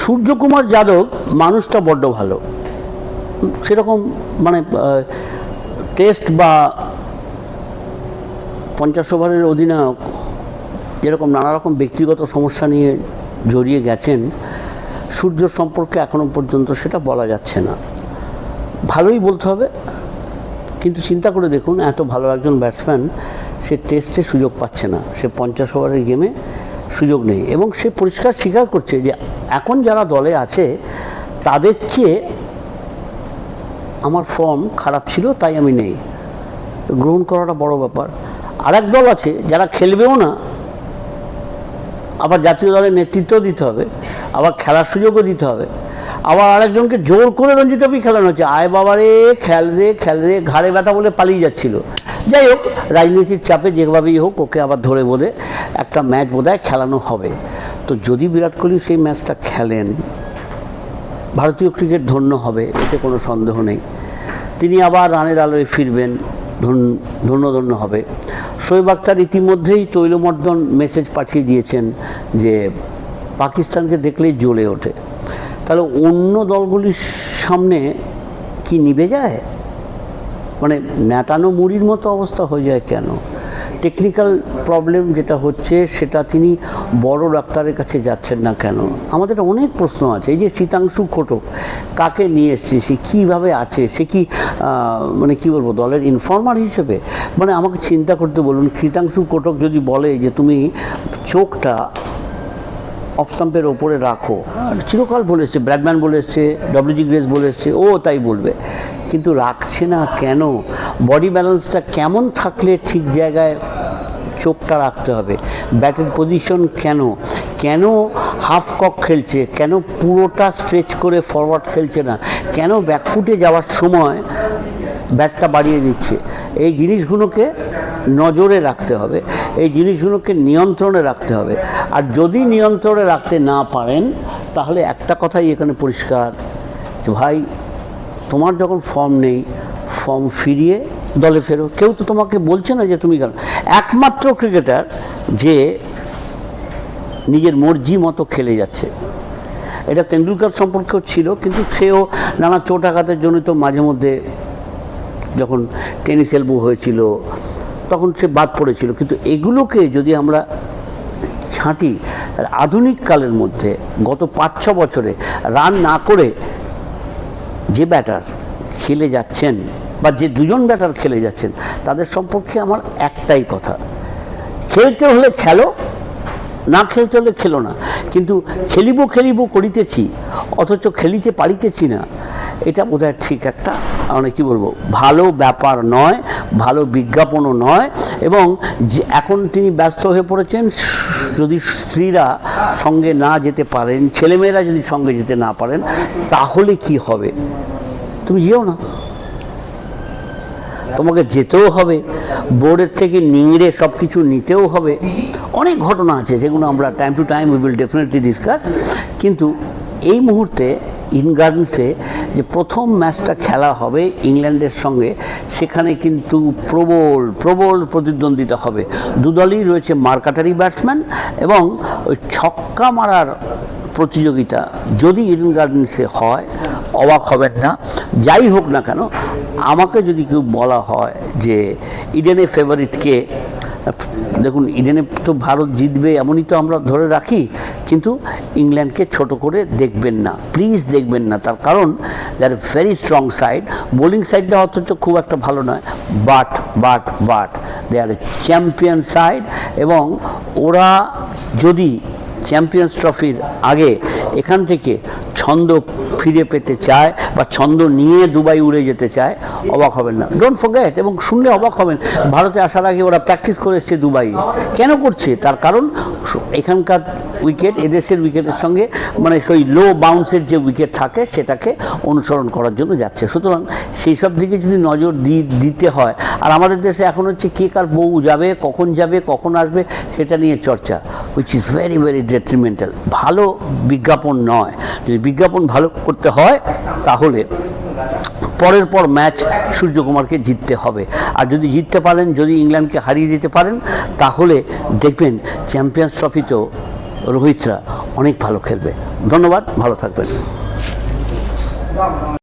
সূর্যকুমার যাদব মানুষটা বড্ড ভালো। সেরকম মানে টেস্ট বা পঞ্চাশ ওভারের অধিনায়ক যেরকম নানা রকম ব্যক্তিগত সমস্যা নিয়ে জড়িয়ে গেছেন, সূর্য সম্পর্কে এখনও পর্যন্ত সেটা বলা যাচ্ছে না। ভালোই বলতে হবে, কিন্তু চিন্তা করে দেখুন, এত ভালো একজন ব্যাটসম্যান সে টেস্টে সুযোগ পাচ্ছে না। সে পঞ্চাশ ওভারের গেমে সুযোগ নেই। এবং সে পরিষ্কার স্বীকার করছে যে এখন যারা দলে আছে, তাদের চেয়ে আমার ফর্ম খারাপ ছিল, তাই আমি নেই। গ্রহণ করাটা বড় ব্যাপার। আর এক দল আছে, যারা খেলবেও না, আবার জাতীয় দলের নেতৃত্ব দিতে হবে, আবার খেলার সুযোগও দিতে হবে। আবার আরেকজনকে জোর করে রঞ্জি খেলানো হচ্ছে। আয় বাবারে, খেল রে খেল রে, ঘাড়ে ব্যথা বলে পালিয়ে যাচ্ছিল। যাই হোক, রাজনীতির চাপে যেভাবেই হোক, ওকে আবার ধরে বোধে একটা ম্যাচ বোধহয় খেলানো হবে। তো যদি বিরাট কোহলি সেই ম্যাচটা খেলেন, ভারতীয় ক্রিকেট ধন্য হবে, এতে কোনো সন্দেহ নেই। তিনি আবার রানের আলোয় ফিরবেন ধন্য ধন্য ধন্য হবে। শোয়েব আক্তার ইতিমধ্যেই তৈলমর্দন মেসেজ পাঠিয়ে দিয়েছেন যে, পাকিস্তানকে দেখলেই জ্বলে ওঠে। তাহলে অন্য দলগুলির সামনে কি নিবে যায়? মানে ন্যাটানো মুড়ির মতো অবস্থা হয়ে যায় কেন? টেকনিক্যাল প্রবলেম যেটা হচ্ছে, সেটা তিনি বড় ডাক্তারের কাছে যাচ্ছেন না কেন? আমাদের অনেক প্রশ্ন আছে। এই যে শীতাংশু খোটক কাকে নিয়ে এসছে? সে কীভাবে আছে? সে কি মানে কি বলব, দলের ইনফর্মার হিসেবে? মানে আমাকে চিন্তা করতে বলুন, শীতাংশু কোটক যদি বলে যে তুমি চোখটা অফ স্টাম্পের ওপরে রাখো চিরকাল বলে এসছে, ব্র্যাডম্যান বলে এসছে ডব্লিউজি গ্রেস বলে এসছে, ও তাই বলবে। কিন্তু রাখছে না কেন? বডি ব্যালেন্সটা কেমন থাকলে ঠিক জায়গায় চোখটা রাখতে হবে? ব্যাটের পজিশন কেন? কেন হাফ কক খেলছে? কেন পুরোটা স্ট্রেচ করে ফরওয়ার্ড খেলছে না? কেন ব্যাকফুটে যাওয়ার সময় ব্যাটটা বাড়িয়ে দিচ্ছে? এই জিনিসগুলোকে নজরে রাখতে হবে। এই জিনিসগুলোকে নিয়ন্ত্রণে রাখতে হবে। আর যদি নিয়ন্ত্রণে রাখতে না পারেন, তাহলে একটা কথাই এখানে পরিষ্কার ভাই তোমার যখন ফর্ম নেই ফর্ম ফিরিয়ে দলে ফেরো। কেউ তো তোমাকে বলছে না যে তুমি কেন একমাত্র ক্রিকেটার যে নিজের মর্জি মতো খেলে যাচ্ছে। এটা তেন্ডুলকার সম্পর্কেও ছিল, কিন্তু সেও নানা চোট আঘাতের জন্য তো মাঝে মধ্যে যখন টেনিস এলবো হয়েছিল, তখন সে বাদ পড়েছিল। কিন্তু এগুলোকে যদি আমরা ছাঁটি, আধুনিক কালের মধ্যে গত পাঁচ ছ বছরে রান না করে যে ব্যাটার খেলে যাচ্ছেন বা যে দুজন ব্যাটার খেলে যাচ্ছেন, তাদের সম্পর্কে আমার একটাই কথা। খেলতে হলে খেলো, না খেলতে হলে খেলো না। কিন্তু খেলিব খেলিব করিতেছি, অথচ খেলিতে পারিতেছি না, এটা বোধহয় ঠিক একটা মানে কি বলব, ভালো ব্যাপার নয়, ভালো বিজ্ঞাপনও নয়, এবং যে এখন তিনি ব্যস্ত হয়ে পড়েছেন যদি স্ত্রীরা সঙ্গে না যেতে পারেন, ছেলেমেয়েরা যদি সঙ্গে যেতে না পারেন, তাহলে কি হবে? তুমি যেও না। তোমাকে যেতেও হবে, বোর্ডের থেকে নিংড়ে সব কিছু নিতেও হবে। অনেক ঘটনা আছে যেগুলো আমরা time to time we will definitely discuss কিন্তু এই মুহূর্তে ইন গার্ডেন্সে যে প্রথম ম্যাচটা খেলা হবে ইংল্যান্ডের সঙ্গে, সেখানে কিন্তু প্রবল প্রবল প্রতিদ্বন্দ্বিতা হবে। দুদলই রয়েছে মার্কাটারি ব্যাটসম্যান এবং ওই ছক্কা মারার প্রতিযোগিতা যদি ইডেন গার্ডেন্সে হয়, অবাক হবেন না। যাই হোক না কেন, আমাকে যদি কেউ বলা হয় যে ইডেনে ফেভারিটকে দেখুন, ইডেনে তো ভারত জিতবে এমনই তো আমরা ধরে রাখি, কিন্তু ইংল্যান্ডকে ছোট করে দেখবেন না প্লিজ দেখবেন না, তার কারণ there very strong side bowling সাইডটা অথচ খুব একটা ভালো নয় but but but they are champion side এবং ওরা যদি চ্যাম্পিয়ন্স ট্রফির আগে এখান থেকে ছন্দ ফিরে পেতে চায় বা ছন্দ নিয়ে দুবাই উড়ে যেতে চায়, অবাক হবেন না। ডোন্ট ফরগেট এবং শুনলে অবাক হবেন, ভারতে আসার আগে ওরা প্র্যাকটিস করে এসছে দুবাই। কেন করছে? তার কারণ এখানকার উইকেট এদেশের উইকেটের সঙ্গে মানে সেই লো বাউন্সের যে উইকেট থাকে, সেটাকে অনুসরণ করার জন্য যাচ্ছে। সুতরাং সেই সব দিকে যদি নজর দিতে হয়, আর আমাদের দেশে এখন হচ্ছে কে কার বউ যাবে, কখন যাবে, কখন আসবে, সেটা নিয়ে চর্চা which is very very detrimental ভালো বিজ্ঞাপন নয়। যদি বিজ্ঞাপন ভালো করতে হয়, তাহলে পরের পর ম্যাচ সূর্যকুমারকে জিততে হবে। আর যদি জিততে পারেন, যদি ইংল্যান্ডকে হারিয়ে দিতে পারেন, তাহলে দেখবেন চ্যাম্পিয়ন্স ট্রফিতেও রোহিতরা অনেক ভালো খেলবে। ধন্যবাদ, ভালো থাকবেন।